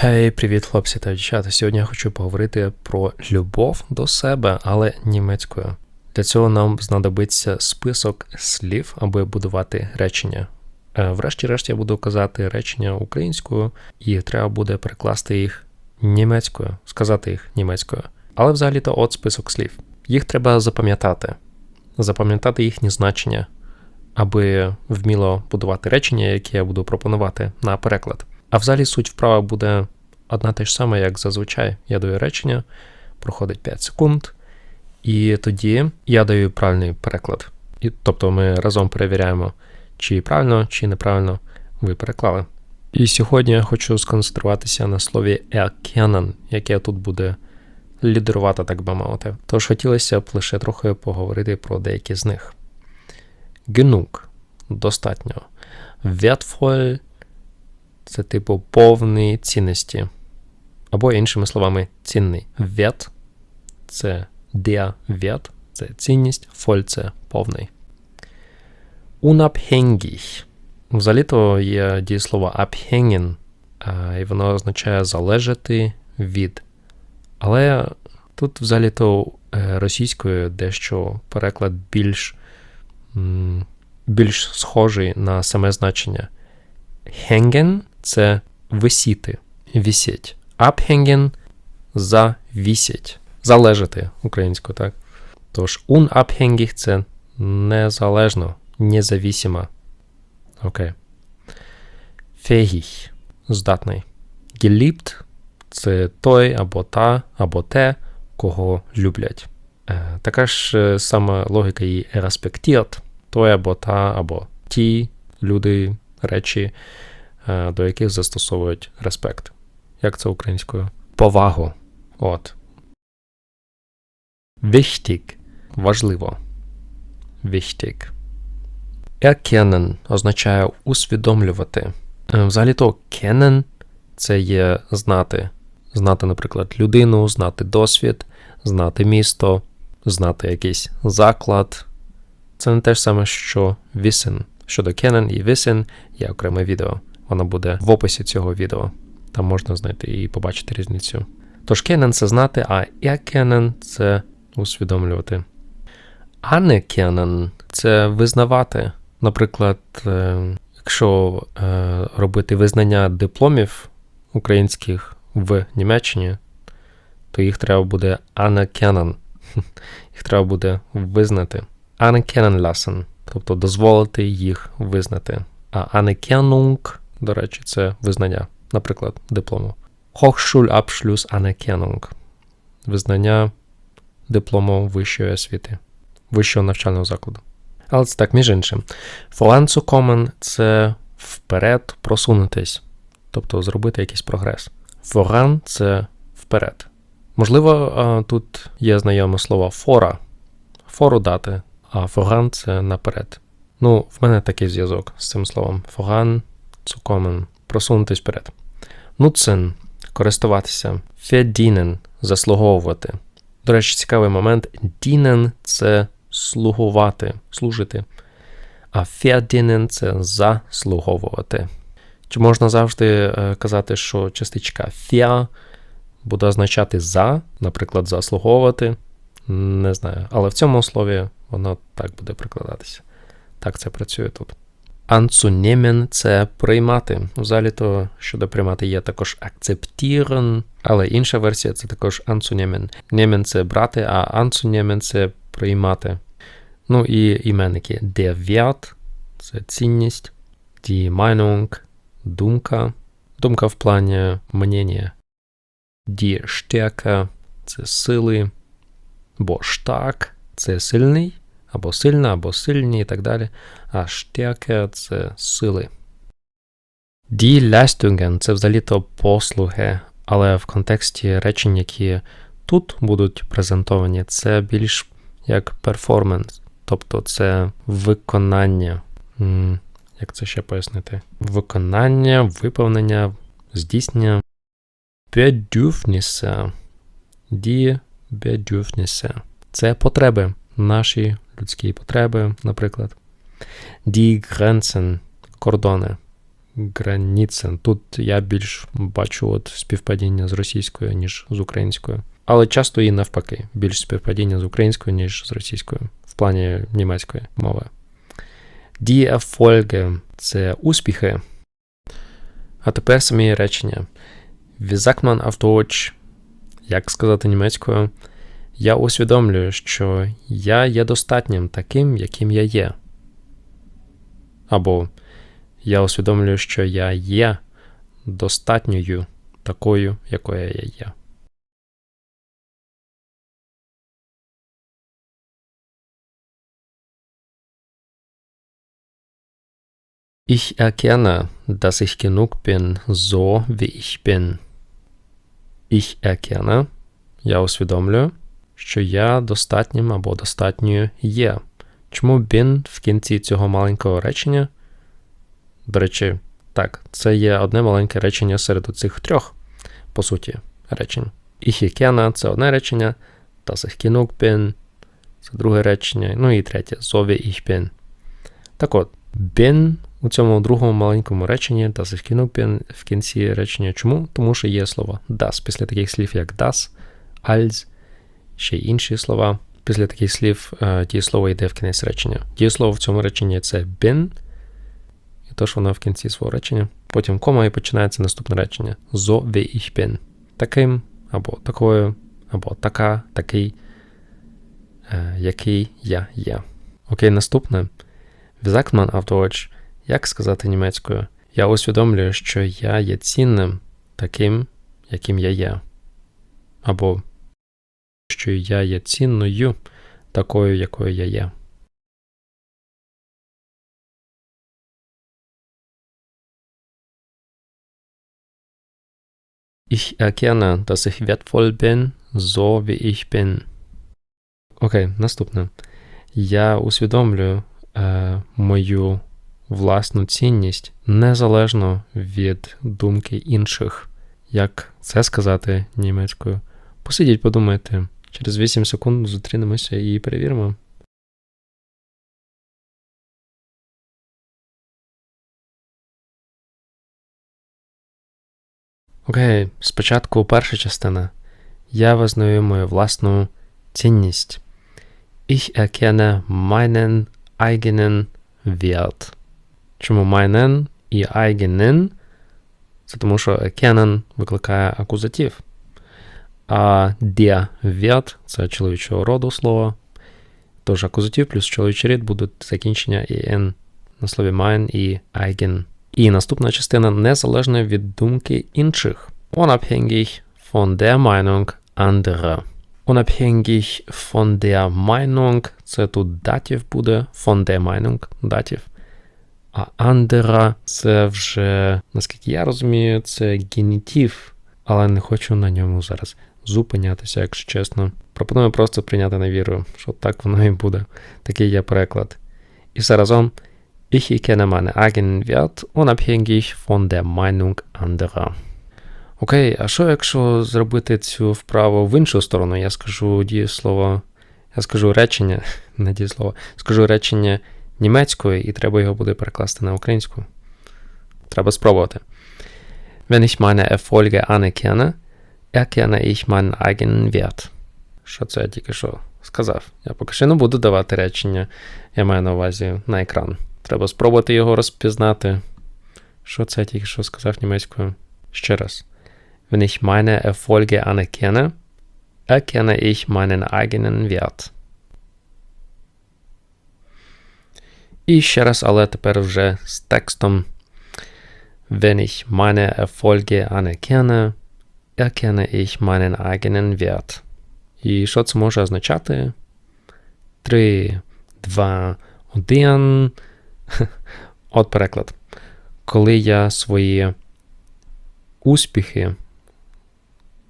Гей, привіт, хлопці та дівчата. Сьогодні я хочу поговорити про любов до себе, але німецькою. Для цього нам знадобиться список слів, аби будувати речення. Е, Врешті-решт я буду казати речення українською, і треба буде перекласти їх німецькою, сказати їх німецькою. Але взагалі-то от список слів. Їх треба запам'ятати, запам'ятати їхні значення, аби вміло будувати речення, які я буду пропонувати на переклад. А взагалі суть вправи буде одна те ж сама, як зазвичай. Я даю речення, проходить 5 секунд, і тоді я даю правильний переклад. І, тобто ми разом перевіряємо, чи правильно, чи неправильно ви переклали. І сьогодні я хочу сконцентруватися на слові erkennen, яке тут буде лідерувати, так би мовити. Тож хотілося б лише трохи поговорити про деякі з них. Genug – достатньо. Wertvoll – це типу повний цінності. Або, іншими словами, цінний. Wert – це der Wert, це цінність, voll – це повний. Unabhängig. Взагалі-то є дієслово abhängen, і воно означає залежати від. Але тут взагалі-то е, російською дещо переклад більш більш схожий на саме значення. Hängen – це висіти, вісіть. Abhängen – завісять, залежати українською, так? Тож unabhängig – це незалежно, независимо. Окей. Fähig – здатний. Geliebt – це той або та, або те, кого люблять. Е, така ж е, сама логіка і respektiert – той або та, або ті люди, речі, до яких застосовують респект. Як це українською? Повагу. От. Wichtig – важливо. Wichtig. Erkennen означає усвідомлювати. Взагалі-то kennen – це є знати. Знати, наприклад, людину, знати досвід, знати місто, знати якийсь заклад. Це не те ж саме, що wissen. Щодо kennen і wissen є окреме відео. Воно буде в описі цього відео. Там можна знайти і побачити різницю. Тож kennen – це знати, а erkennen – це усвідомлювати. Anerkennen – це визнавати. Наприклад, якщо робити визнання дипломів українських в Німеччині, то їх треба буде anerkennen. Їх треба буде визнати. Anerkennen lassen, тобто дозволити їх визнати. А Anerkennung, до речі, це визнання, наприклад, диплому. Hochschulabschluss Anerkennung визнання диплому вищої освіти, вищого навчального закладу. Але це так, між іншим. Voranzukommen – це вперед просунутись, тобто зробити якийсь прогрес. Voran – це вперед. Можливо, тут є знайоме слово фора, фору дати, а voran – це наперед. Ну, в мене такий зв'язок з цим словом. Voran kommen – просунутись вперед. Nutzen – користуватися. Verdienen – заслуговувати. До речі, цікавий момент. Dienen – це слугувати, служити. А verdienen – це заслуговувати. Чи можна завжди казати, що частичка «фя» буде означати за, наприклад, заслуговувати? Не знаю. Але в цьому слові воно так буде прикладатися. Так це працює тут. Anzunehmen – це приймати. Взагалі-то щодо приймати є також акцептірен, але інша версія це також anzunehmen. Nehmen – це брати, а anzunehmen – це приймати. Ну і іменники. Der Wert – це цінність, die Meinung – думка, думка в плані мнення. Die Stärke – це сили, бо stark – це сильний, або сильна, або сильні і так далі. А Stärke – це сили. Die Leistungen – це взагалі-то послуги, але в контексті речень, які тут будуть презентовані, це більш як перформанс. Тобто це виконання. Як це ще пояснити? Виконання, виповнення, здійснення Bedürfnisse. Die Bedürfnisse. Це потреби, наші людські потреби, наприклад. Die Grenzen – кордони. Граніцен. Тут я більш бачу от співпадіння з російською, ніж з українською. Але часто і навпаки, більш співпадіння з українською, ніж з російською, в плані німецької мови. Die Erfolge – це успіхи. А тепер самі речення. Wie sagt man auf Deutsch? Як сказати німецькою? Я усвідомлюю, що я є достатнім таким, яким я є. Або я усвідомлюю, що я є достатньою такою, якою я є. Ich erkenne, dass ich genug bin, so wie ich bin. Ich erkenne, я усвідомлюю, що я достатнім або достатньою є. Чому bin в кінці цього маленького речення? До речі, так, це є одне маленьке речення серед цих трьох, по суті, речень. Erkenne – це одне речення, ich bin – це друге речення, ну і третє, ich bin. Так от, bin у цьому другому маленькому реченні ich bin в кінці речення. Чому? Тому що є слово das після таких слів, як das, als, ще й інші слова. Після таких слів е, дієслово йде в кінець речення. Дієслово в цьому реченні це bin, і то, що воно в кінці свого речення. Потім кома і починається наступне речення. So wie ich bin. Таким, або такою, або така, такий, е, який я є. Окей, наступне. Sagt man auf Deutsch? Як сказати німецькою? Я усвідомлюю, що я є цінним таким, яким я є. Або що я є цінною такою, якою я є. Ich erkenne, dass ich wertvoll bin, so wie ich bin. Окей, наступне. Я усвідомлюю е, мою власну цінність незалежно від думки інших. Як це сказати німецькою? Посидіть, подумайте. Через 8 секунд зустрінемося і перевіримо. Окей, спочатку перша частина. Я визнаю мою власну цінність. Ich erkenne meinen eigenen Wert. Чому meinen і eigenen? Це тому, що erkennen викликає акузатив. А der Wert – це чоловічого роду слово. Тож акузатив плюс чоловічий рід будуть закінчення «en» на слові mein і eigen. І наступна частина незалежно від думки інших. Unabhängig von der Meinung anderer. Unabhängig von der Meinung – це тут датів буде, von der Meinung – датів. А anderer – це вже, наскільки я розумію, це генітив, але не хочу на ньому зараз зупинятися, якщо чесно. Пропоную просто прийняти на віру, що так воно і буде. Такий є переклад. І все разом. Ich erkenne meinen eigenen Wert unabhängig von der Meinung anderer. Окей, а що якщо зробити цю вправу в іншу сторону? Я скажу дієслово, я скажу речення, не дієслово, скажу речення німецькою, і треба його буде перекласти на українську. Треба спробувати. Wenn ich meine Erfolge anerkenne, erkenne ich meinen eigenen Wert. Що це я тільки що сказав? Я поки що не буду давати речення, я маю на увазі на екран. Треба спробувати його розпізнати. Що це я тільки що сказав німецькою? Ще раз. Wenn ich meine Erfolge anerkenne, erkenne ich meinen eigenen Wert. І ще раз, але тепер вже з текстом. Wenn ich meine Erfolge anerkenne, erkenne ich meinen eigenen Wert. І що це може означати? 3, 2, 1. От переклад. Коли я свої успіхи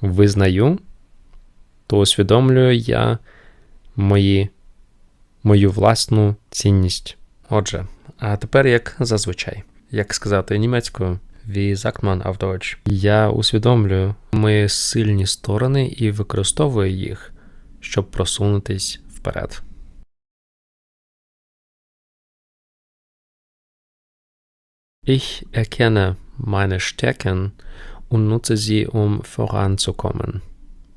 визнаю, то усвідомлюю я мої, мою власну цінність. Отже, а тепер як зазвичай, як сказати німецькою, wie sagt man auf Deutsch? Я усвідомлюю мої сильні сторони і використовую їх, щоб просунутись вперед. Ich erkenne meine Stärken und nutze sie, um voranzukommen.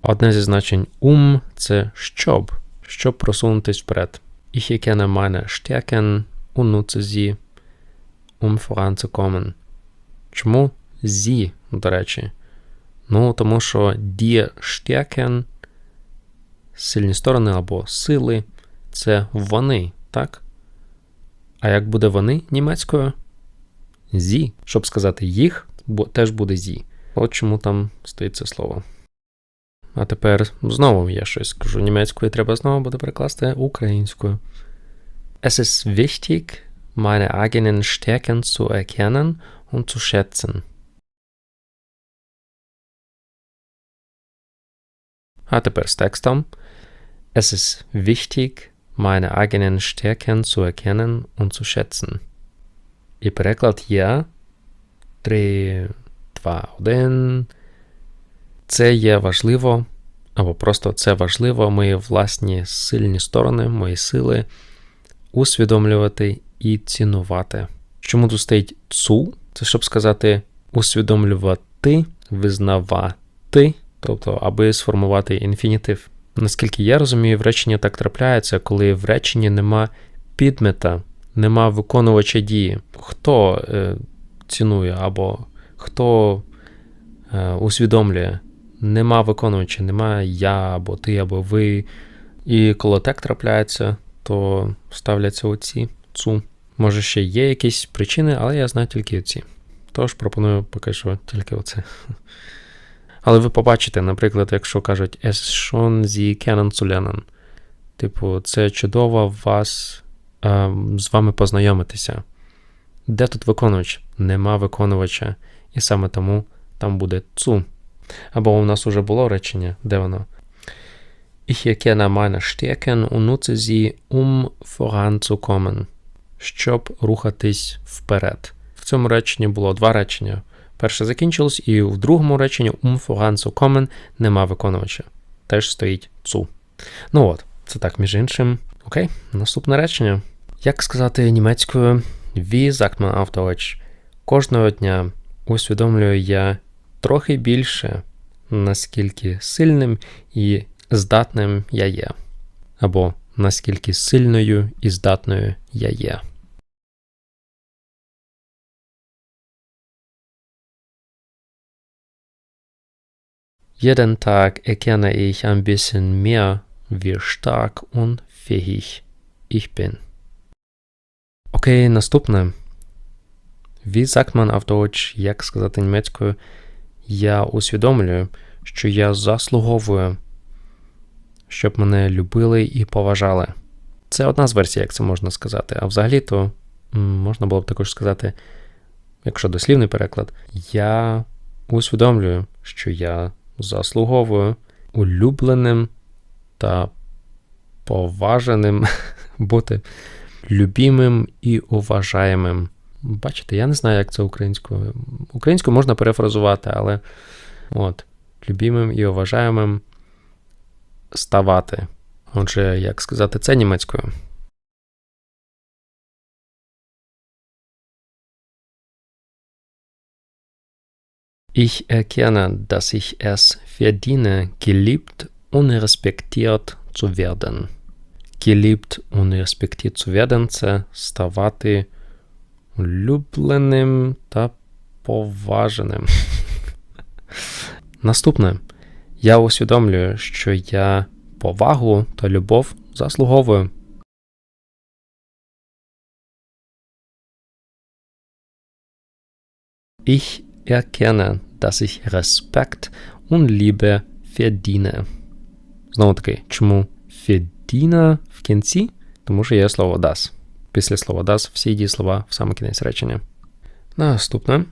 Одне зі значень um це щоб, щоб просунутись вперед. Ich erkenne meine Stärken und nutze sie, um voranzukommen. Чому зі, до речі? Ну, тому що die Stärken, сильні сторони або сили, це вони, так? А як буде вони німецькою? Зі. Щоб сказати їх, бо теж буде зі. От чому там стоїть це слово. А тепер знову я щось скажу німецькою, треба знову буде перекласти українською. Es ist wichtig, meine eigenen Stärken zu erkennen und zu schätzen. А тепер з текстом. Es ist wichtig, meine eigenen Stärken zu erkennen und zu schätzen. І переклад є 3, 2, 1. Це є важливо, або просто це важливо, мої власні сильні сторони, мої сили усвідомлювати і цінувати. Чому тут стоїть цу? Це щоб сказати усвідомлювати, визнавати, тобто, аби сформувати інфінітив. Наскільки я розумію, в реченні так трапляється, коли в реченні нема підмета, нема виконувача дії. Хто е, цінує або хто е, усвідомлює, нема виконувача, нема я або ти, або ви. І коли так трапляється, то ставляться оці цу. Може, ще є якісь причини, але я знаю тільки ці. Тож пропоную поки що тільки оце. Але ви побачите, наприклад, якщо кажуть Es schon Sie kennen. Типу, це чудово вас е, з вами познайомитися. Де тут виконувач? Нема виконувача. І саме тому там буде цу. Або у нас уже було речення, де воно? Ich erkenne meine Stärken und nutze sie, um voranzukommen. Щоб рухатись вперед. В цьому реченні було два речення. Перше закінчилось, і в другому реченні um voranzukommen нема виконувача. Теж стоїть цу. Ну от, це так, між іншим. Окей, наступне речення. Як сказати німецькою auf Deutsch? Кожного дня усвідомлюю я трохи більше, наскільки сильним і здатним я є. Або наскільки сильною і здатною я є. Jeden Tag erkenne ich ein bisschen mehr, wie stark und fähig ich bin. Окей, наступне. Wie sagt man auf Deutsch, як сказати німецькою, я усвідомлюю, що я заслуговую, щоб мене любили і поважали. Це одна з версій, як це можна сказати. А взагалі-то можна було б також сказати, якщо дослівний переклад, я усвідомлюю, що я заслуговую улюбленим та поваженим бути любимим і уважаємим. Бачите, я не знаю, як це українською. Українською можна перефразувати, але от, любимим і уважаємим ставати. Отже, як сказати це німецькою? Ich erkenne, dass ich es verdiene, geliebt und respektiert zu werden. Geliebt und respektiert zu werden – це ставати улюбленим та поваженим. Наступне. Я усвідомлюю, що я повагу та любов заслуговую. Ich erkenne, dass ich Respekt und Liebe verdiene. Знову таки, чому verdiene в кінці? Тому що є слово das. Після слова das всі дієслова в саме кінець речення. Наступне.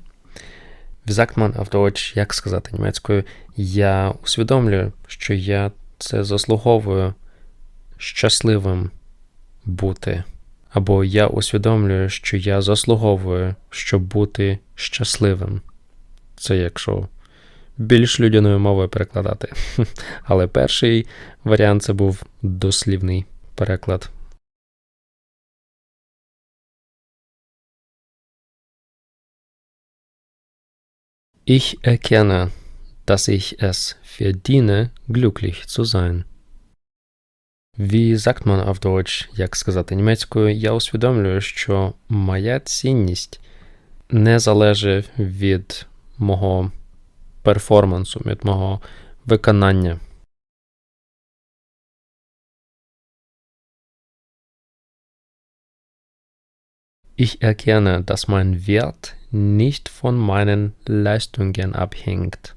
Man auf Deutsch, як сказати німецькою, я усвідомлюю, що я це заслуговую щасливим бути. Або я усвідомлюю, що я заслуговую, щоб бути щасливим. Це якщо більш людяною мовою перекладати. Але перший варіант це був дослівний переклад. Ich erkenne, dass ich es verdiene, glücklich zu sein. Wie sagt man auf Deutsch, як сказати німецькою, я усвідомлюю, що моя цінність не залежить від мого перформансу, від мого виконання. Ich erkenne, dass mein Wert nicht von meinen Leistungen abhängt.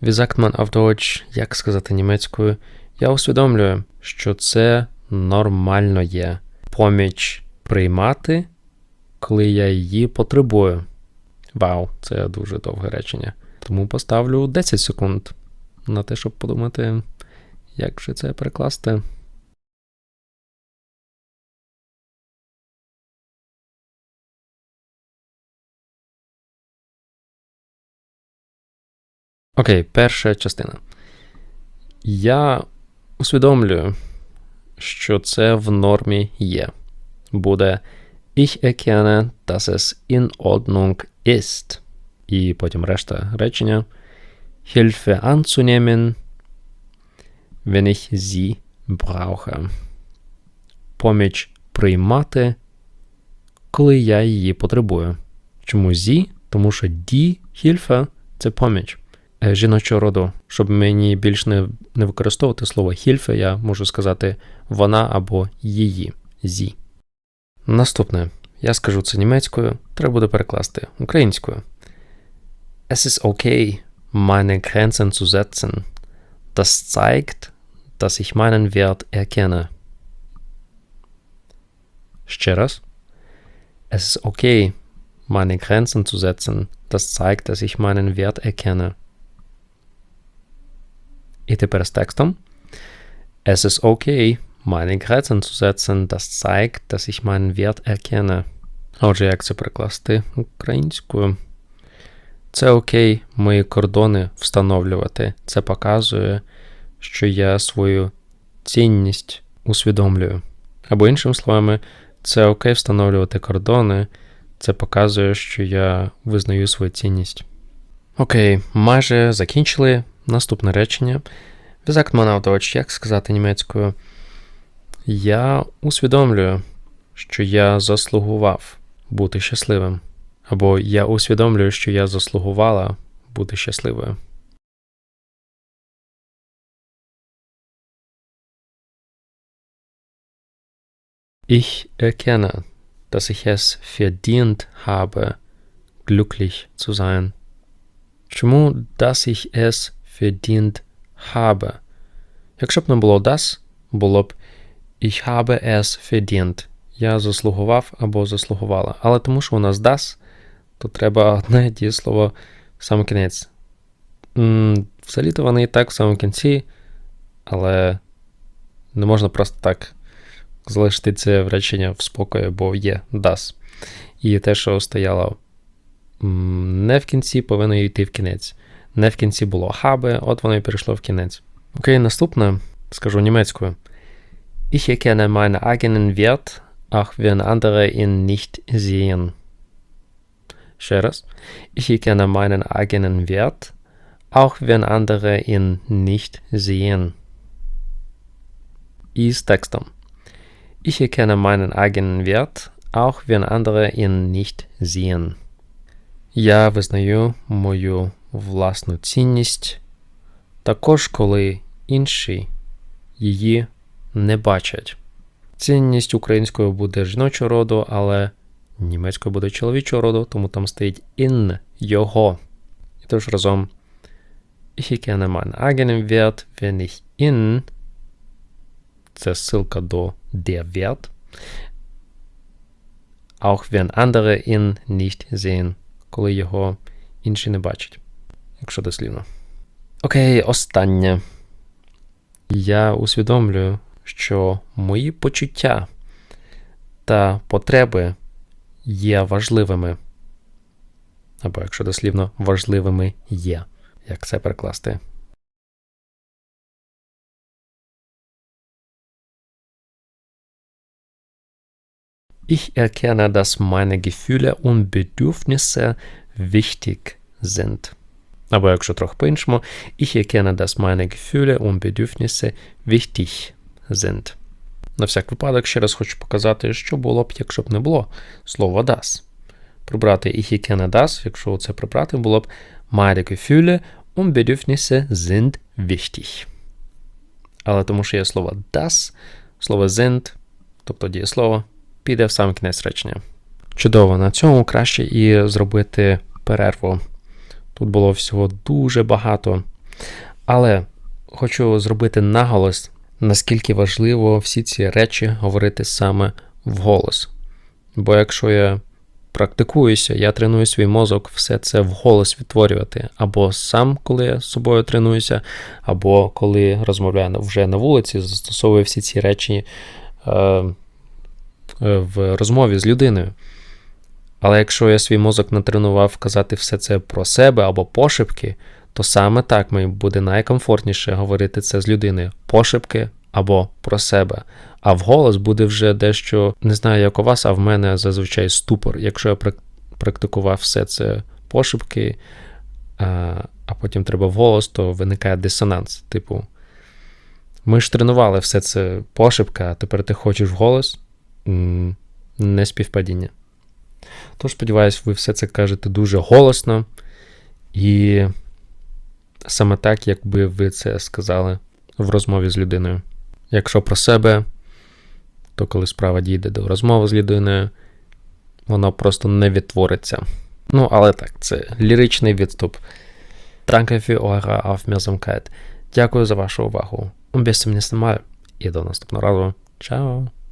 Wie sagt man auf Deutsch, як сказати німецькою, я усвідомлюю, що це нормально є. Поміч приймати, коли я її потребую. Вау, це дуже довге речення. Тому поставлю 10 секунд на те, щоб подумати, як же це перекласти. Окей, перша частина. Я усвідомлюю, що це в нормі є. Буде Ich erkenne, dass es in Ordnung ist. І потім решта речення. Hilfe anzunehmen, wenn ich sie brauche. Поміч приймати, коли я її потребую. Чому зі? Тому що die Hilfe – це поміч. Е, жіночого роду, щоб мені більш не не використовувати слово хільфе, я можу сказати вона або її зі. Наступне. Я скажу це німецькою, треба буде перекласти українською. Es ist okay, meine Grenzen zu setzen. Das zeigt, dass ich meinen Wert erkenne. Ще раз. Es ist okay, meine Grenzen zu setzen. Das zeigt, dass ich meinen Wert erkenne. І тепер з текстом. Es ist okay, meine Grenzen zu setzen. Das zeigt, dass ich meinen Wert erkenne. Отже, як це перекласти українською? Це окей, мої кордони встановлювати. Це показує, що я свою цінність усвідомлюю. Або, іншими словами, це окей встановлювати кордони. Це показує, що я визнаю свою цінність. Окей, майже закінчили. Наступне речення. Візакт як сказати німецькою. Я усвідомлюю, що я заслугував бути щасливим. Або я усвідомлюю, що я заслугувала бути щасливою. Ich erkenne, dass ich es verdient habe, glücklich zu sein. Чому dass ich es verdient habe? Якщо б не було das, було б Ich habe es verdient. Я заслугував або заслугувала. Але тому що у нас das, то треба одне дієслово в саме кінець. Взагалі-то вони і так в самому кінці, але не можна просто так залишити це вречення в спокої, бо є das. І те, що стояло не в кінці, повинно йти в кінець. Не в кінці було habe, от воно і перейшло в кінець. Окей, наступне скажу німецькою. Ich erkenne meinen eigenen Wert, auch wenn andere ihn nicht sehen. Ще раз. Ich erkenne meinen eigenen Wert, auch wenn andere ihn nicht sehen. І з текстом. Ich erkenne meinen eigenen Wert, auch wenn andere ihn nicht sehen. Я визнаю мою власну цінність, також коли інші її не бачать. Цінність українською буде жіночого роду, але німецькою буде чоловічого роду, тому там стоїть in його. І тож разом Ich erkenne meinen eigenen Wert, wenn ich in це ссылка до der Wert, auch wenn andere ihn nicht sehen, коли його інші не бачать, якщо дослівно. Окей, останнє. Я усвідомлюю, що мої почуття та потреби є важливими. Або, якщо дослівно, важливими є. Як це перекласти? Ich erkenne, dass meine Gefühle und Bedürfnisse wichtig sind. Або якщо трохи по-іншому, ich erkenne, dass meine Gefühle und Bedürfnisse wichtig sind. На всяк випадок ще раз хочу показати, що було б, якщо б не було слова das. Прибрати ich erkenne das, якщо це прибрати, було б meine Gefühle und Bedürfnisse sind wichtig. Але тому що є слово das, слово sind, тобто дієслово, піде в сам кінець речення. Чудово, на цьому краще і зробити перерву. Тут було всього дуже багато. Але хочу зробити наголос, наскільки важливо всі ці речі говорити саме вголос. Бо якщо я практикуюся, я треную свій мозок все це вголос відтворювати. Або сам, коли я з собою тренуюся, або коли розмовляю вже на вулиці, застосовую всі ці речі е, е, в розмові з людиною. Але якщо я свій мозок натренував казати все це про себе або пошепки, то саме так мені буде найкомфортніше говорити це з людиною пошепки або про себе. А вголос буде вже дещо, не знаю, як у вас, а в мене зазвичай ступор. Якщо я практикував все це пошепки, а потім треба вголос, то виникає дисонанс. Типу, ми ж тренували все це пошепка, а тепер ти хочеш вголос? Не співпадіння. Тож, сподіваюсь, ви все це кажете дуже голосно і саме так, якби ви це сказали в розмові з людиною. Якщо про себе, то коли справа дійде до розмови з людиною, воно просто не відтвориться. Ну, але так, це ліричний відступ. Danke für eure Aufmerksamkeit. Дякую за вашу увагу. Bis zum nächsten. І до наступного разу. Ciao.